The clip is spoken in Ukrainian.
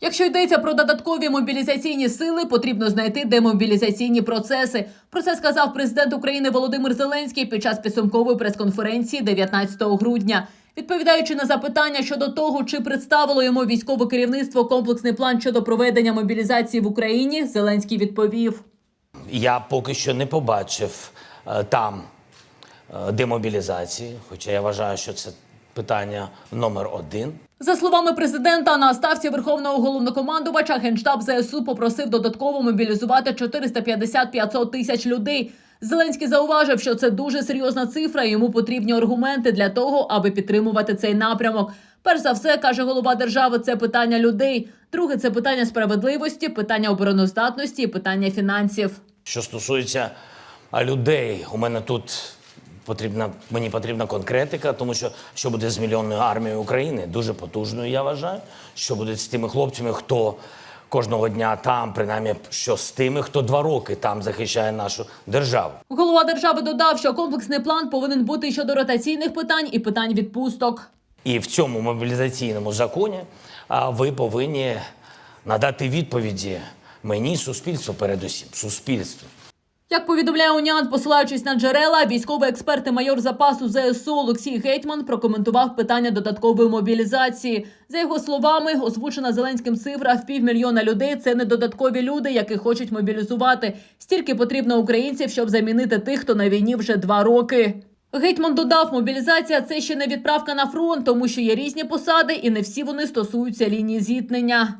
Якщо йдеться про додаткові мобілізаційні сили, потрібно знайти демобілізаційні процеси. Про це сказав президент України Володимир Зеленський під час підсумкової прес-конференції 19 грудня. Відповідаючи на запитання щодо того, чи представило йому військове керівництво комплексний план щодо проведення мобілізації в Україні, Зеленський відповів. Я поки що не побачив е, там е, демобілізації, хоча я вважаю, що це питання номер один. За словами президента, на ставці верховного головнокомандувача генштаб ЗСУ попросив додатково мобілізувати 450-500 тисяч людей. Зеленський зауважив, що це дуже серйозна цифра. і Йому потрібні аргументи для того, аби підтримувати цей напрямок. Перш за все, каже голова держави, це питання людей. Друге це питання справедливості, питання обороноздатності і питання фінансів. Що стосується людей, у мене тут потрібна мені потрібна конкретика, тому що що буде з мільйонною армією України, дуже потужною, я вважаю. Що буде з тими хлопцями, хто кожного дня там, принаймні, що з тими, хто два роки там захищає нашу державу. Голова держави додав, що комплексний план повинен бути щодо ротаційних питань і питань відпусток. І в цьому мобілізаційному законі а, ви повинні надати відповіді мені, суспільству, передусім, суспільству. Як повідомляє Уніан, посилаючись на джерела, військовий експерт і майор запасу ЗСУ Олексій Гетьман прокоментував питання додаткової мобілізації. За його словами, озвучена Зеленським цифра в півмільйона людей це не додаткові люди, яких хочуть мобілізувати. Стільки потрібно українців, щоб замінити тих, хто на війні вже два роки. Гетьман додав, мобілізація це ще не відправка на фронт, тому що є різні посади, і не всі вони стосуються лінії зіткнення.